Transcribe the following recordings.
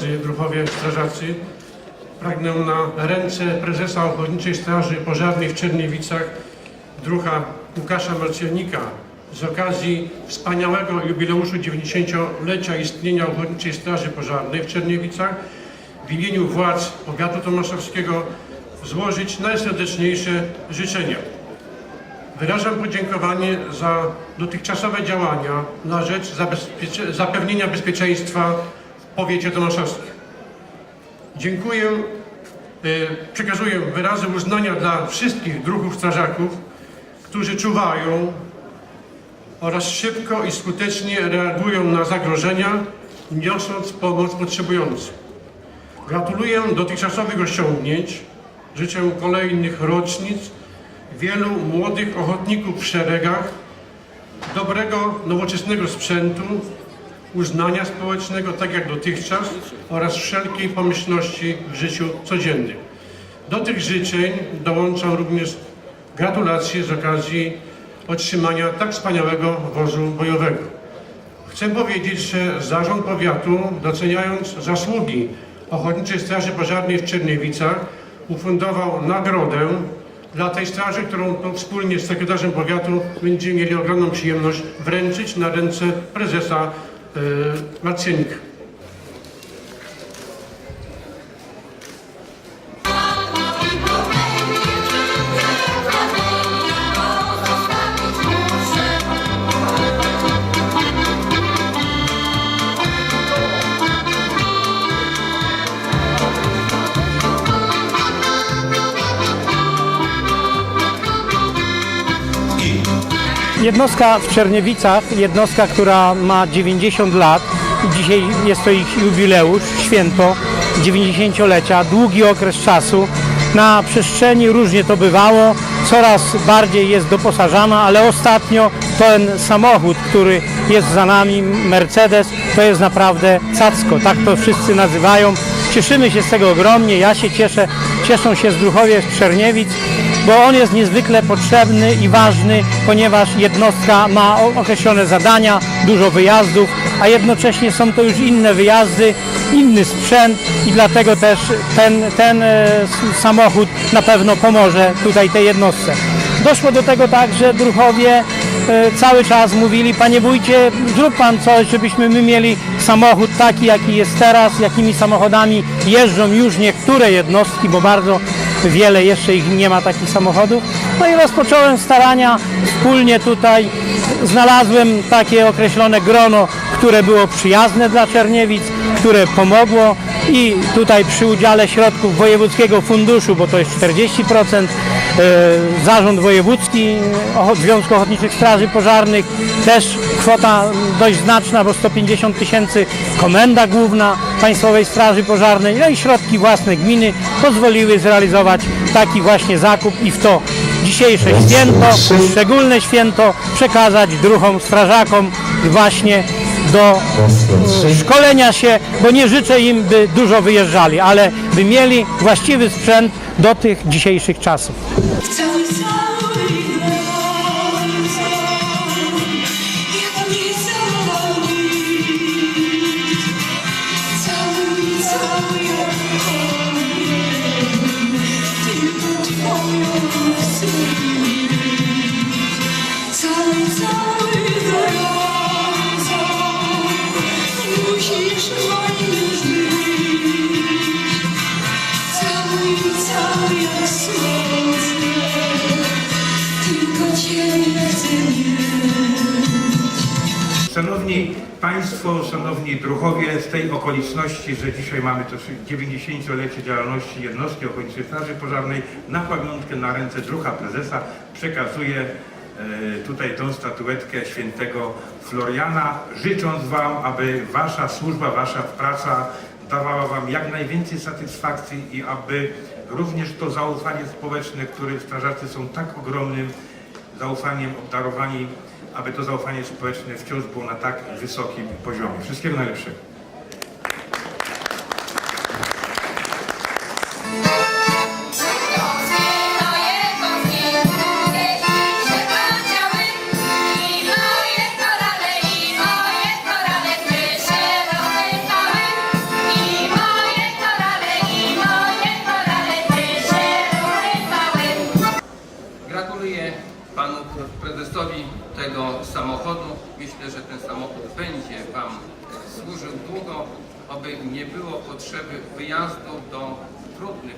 Drodzy druhowie strażacy, pragnę na ręce prezesa Ochotniczej Straży Pożarnej w Czerniewicach, druha Łukasza Marcjanika, z okazji wspaniałego jubileuszu 90-lecia istnienia Ochotniczej Straży Pożarnej w Czerniewicach w imieniu władz powiatu tomaszowskiego złożyć najserdeczniejsze życzenia. Wyrażam podziękowanie za dotychczasowe działania na rzecz zapewnienia bezpieczeństwa powiecie tomaszowskim. Dziękuję, e, przekazuję wyrazy uznania dla wszystkich druhów strażaków, którzy czuwają oraz szybko i skutecznie reagują na zagrożenia, niosąc pomoc potrzebującym. Gratuluję dotychczasowych osiągnięć, życzę kolejnych rocznic, wielu młodych ochotników w szeregach, dobrego, nowoczesnego sprzętu, uznania społecznego, tak jak dotychczas, oraz wszelkiej pomyślności w życiu codziennym. Do tych życzeń dołączam również gratulacje z okazji otrzymania tak wspaniałego wozu bojowego. Chcę powiedzieć, że Zarząd Powiatu, doceniając zasługi Ochotniczej Straży Pożarnej w Czerniewicach, ufundował nagrodę dla tej straży, którą wspólnie z sekretarzem powiatu będziemy mieli ogromną przyjemność wręczyć na ręce prezesa e, Jednostka w Czerniewicach, jednostka, która ma 90 lat. Dzisiaj jest to ich jubileusz, święto 90-lecia, długi okres czasu. Na przestrzeni różnie to bywało, coraz bardziej jest doposażana, ale ostatnio ten samochód, który jest za nami, Mercedes, to jest naprawdę cacko, tak to wszyscy nazywają. Cieszymy się z tego ogromnie, ja się cieszę, cieszą się Zdruchowie z Czerniewic, bo on jest niezwykle potrzebny i ważny, ponieważ jednostka ma określone zadania, dużo wyjazdów, a jednocześnie są to już inne wyjazdy, inny sprzęt i dlatego też ten, ten e, samochód na pewno pomoże tutaj tej jednostce. Doszło do tego tak, że druhowie e, cały czas mówili, panie wójcie, zrób pan coś, żebyśmy my mieli samochód taki, jaki jest teraz, jakimi samochodami jeżdżą już niektóre jednostki, bo bardzo wiele jeszcze ich nie ma takich samochodów. No i rozpocząłem starania wspólnie tutaj. Znalazłem takie określone grono, które było przyjazne dla Czerniewic, które pomogło i tutaj przy udziale środków Wojewódzkiego Funduszu, bo to jest 40%, e, Zarząd Wojewódzki Ocho- Związku Ochotniczych Straży Pożarnych, też kwota dość znaczna, bo 150 tysięcy, Komenda Główna Państwowej Straży Pożarnej, no i środki własne gminy pozwoliły zrealizować taki właśnie zakup i w to dzisiejsze święto, szczególne święto przekazać druhom strażakom właśnie do szkolenia się, bo nie życzę im, by dużo wyjeżdżali, ale by mieli właściwy sprzęt do tych dzisiejszych czasów. Szanowni Państwo, Szanowni Druhowie, z tej okoliczności, że dzisiaj mamy to 90-lecie działalności jednostki Ochotniczej Straży Pożarnej, na pamiątkę na ręce druha prezesa przekazuję tutaj tą statuetkę świętego Floriana, życząc Wam, aby Wasza służba, Wasza praca dawała Wam jak najwięcej satysfakcji i aby również to zaufanie społeczne, które strażacy są tak ogromnym zaufaniem obdarowani, aby to zaufanie społeczne wciąż było na tak wysokim poziomie. Wszystkiego najlepszego. Myślę, że ten samochód będzie Wam służył długo, aby nie było potrzeby wyjazdu do trudnych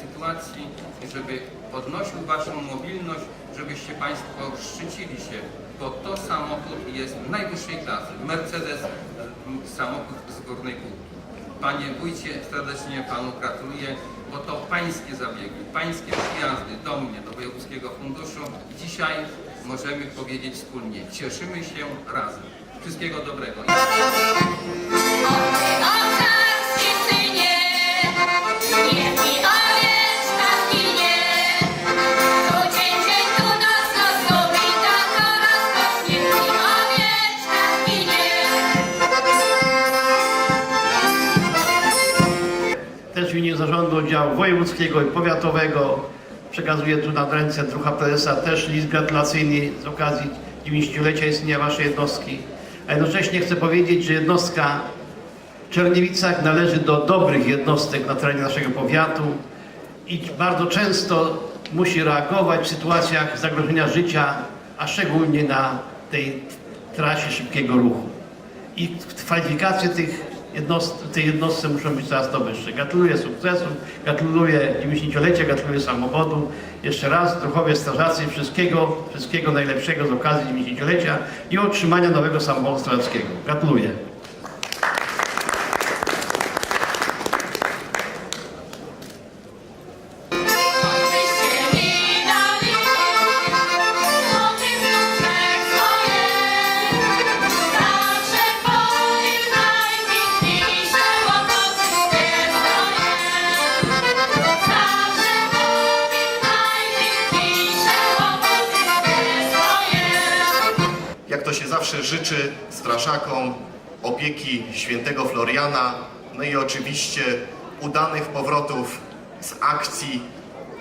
sytuacji, żeby podnosił Waszą mobilność, żebyście Państwo szczycili się, bo to samochód jest najwyższej klasy. Mercedes, m, samochód z górnej półki. Panie wójcie, serdecznie Panu gratuluję, bo to Pańskie zabiegi, Pańskie przyjazdy do mnie, do Wojewódzkiego Funduszu. Dzisiaj możemy powiedzieć wspólnie, cieszymy się razem. Wszystkiego dobrego. Wojewódzkiego i powiatowego. Przekazuję tu na ręce druha prezesa. Też list gratulacyjny z okazji 90-lecia istnienia Waszej jednostki. A jednocześnie chcę powiedzieć, że jednostka w Czerniewicach należy do dobrych jednostek na terenie naszego powiatu i bardzo często musi reagować w sytuacjach zagrożenia życia, a szczególnie na tej trasie szybkiego ruchu. I kwalifikacje tych jednost, tej jednostce muszą być coraz to wyższe. Gratuluję sukcesu, gratuluję 90-lecia, gratuluję samochodu. Jeszcze raz, druhowie strażacy, wszystkiego, wszystkiego najlepszego z okazji 90-lecia i otrzymania nowego samochodu strażackiego. Gratuluję. Zawsze życzy strażakom, opieki świętego Floriana, no i oczywiście udanych powrotów z akcji,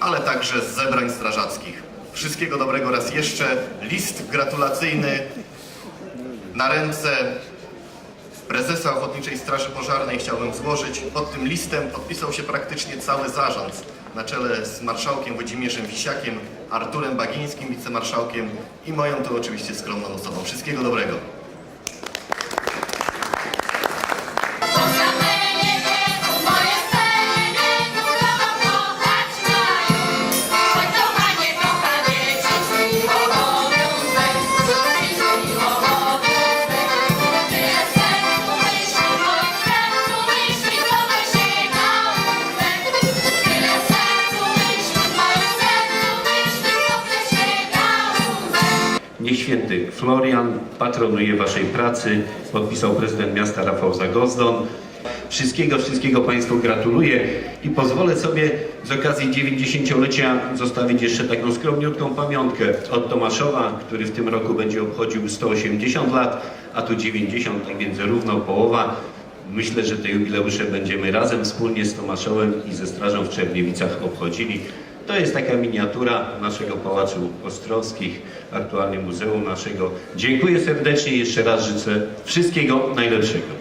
ale także z zebrań strażackich. Wszystkiego dobrego raz jeszcze. List gratulacyjny na ręce prezesa Ochotniczej Straży Pożarnej chciałbym złożyć. Pod tym listem podpisał się praktycznie cały zarząd na czele z marszałkiem Włodzimierzem Wisiakiem, Arturem Bagińskim, wicemarszałkiem i moją tu oczywiście skromną osobą. Wszystkiego dobrego. Florian patronuje Waszej pracy, podpisał prezydent miasta Rafał Zagozdon. Wszystkiego, wszystkiego Państwu gratuluję i pozwolę sobie z okazji 90-lecia zostawić jeszcze taką skromniutką pamiątkę od Tomaszowa, który w tym roku będzie obchodził 180 lat, a tu 90, tak więc równo połowa. Myślę, że te jubileusze będziemy razem wspólnie z Tomaszowem i ze Strażą w Czerniewicach obchodzili. To jest taka miniatura naszego Pałacu Ostrowskich, aktualnie muzeum naszego. Dziękuję serdecznie i jeszcze raz życzę wszystkiego najlepszego.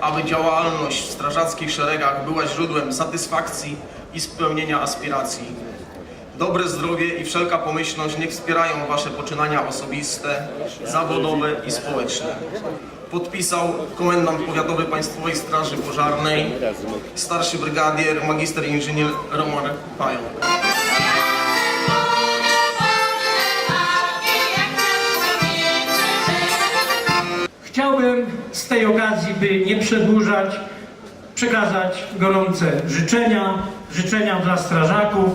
Aby działalność w strażackich szeregach była źródłem satysfakcji i spełnienia aspiracji. Dobre zdrowie i wszelka pomyślność niech wspierają Wasze poczynania osobiste, zawodowe i społeczne. Podpisał komendant powiatowy Państwowej Straży Pożarnej, starszy brygadier, magister inżynier Roman Pająk. Chciałbym z tej okazji, by nie przedłużać, przekazać gorące życzenia, życzenia dla strażaków,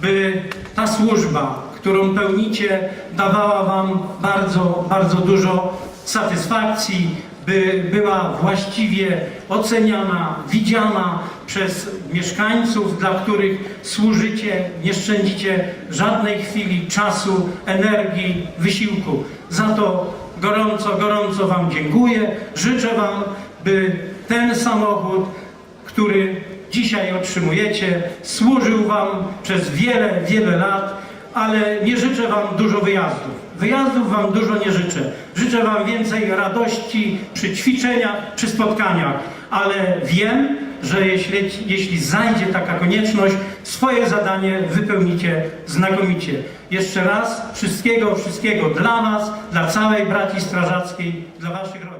by ta służba, którą pełnicie, dawała Wam bardzo, bardzo dużo satysfakcji, by była właściwie oceniana, widziana przez mieszkańców, dla których służycie, nie szczędzicie żadnej chwili czasu, energii, wysiłku. Za to gorąco, gorąco Wam dziękuję. Życzę Wam, by ten samochód, który dzisiaj otrzymujecie. Służył Wam przez wiele, wiele lat, ale nie życzę Wam dużo wyjazdów. Wyjazdów Wam dużo nie życzę. Życzę Wam więcej radości przy ćwiczeniach, przy spotkaniach, ale wiem, że jeśli, jeśli zajdzie taka konieczność, swoje zadanie wypełnicie znakomicie. Jeszcze raz wszystkiego, wszystkiego dla Was, dla całej braci strażackiej, dla Waszych rodzin.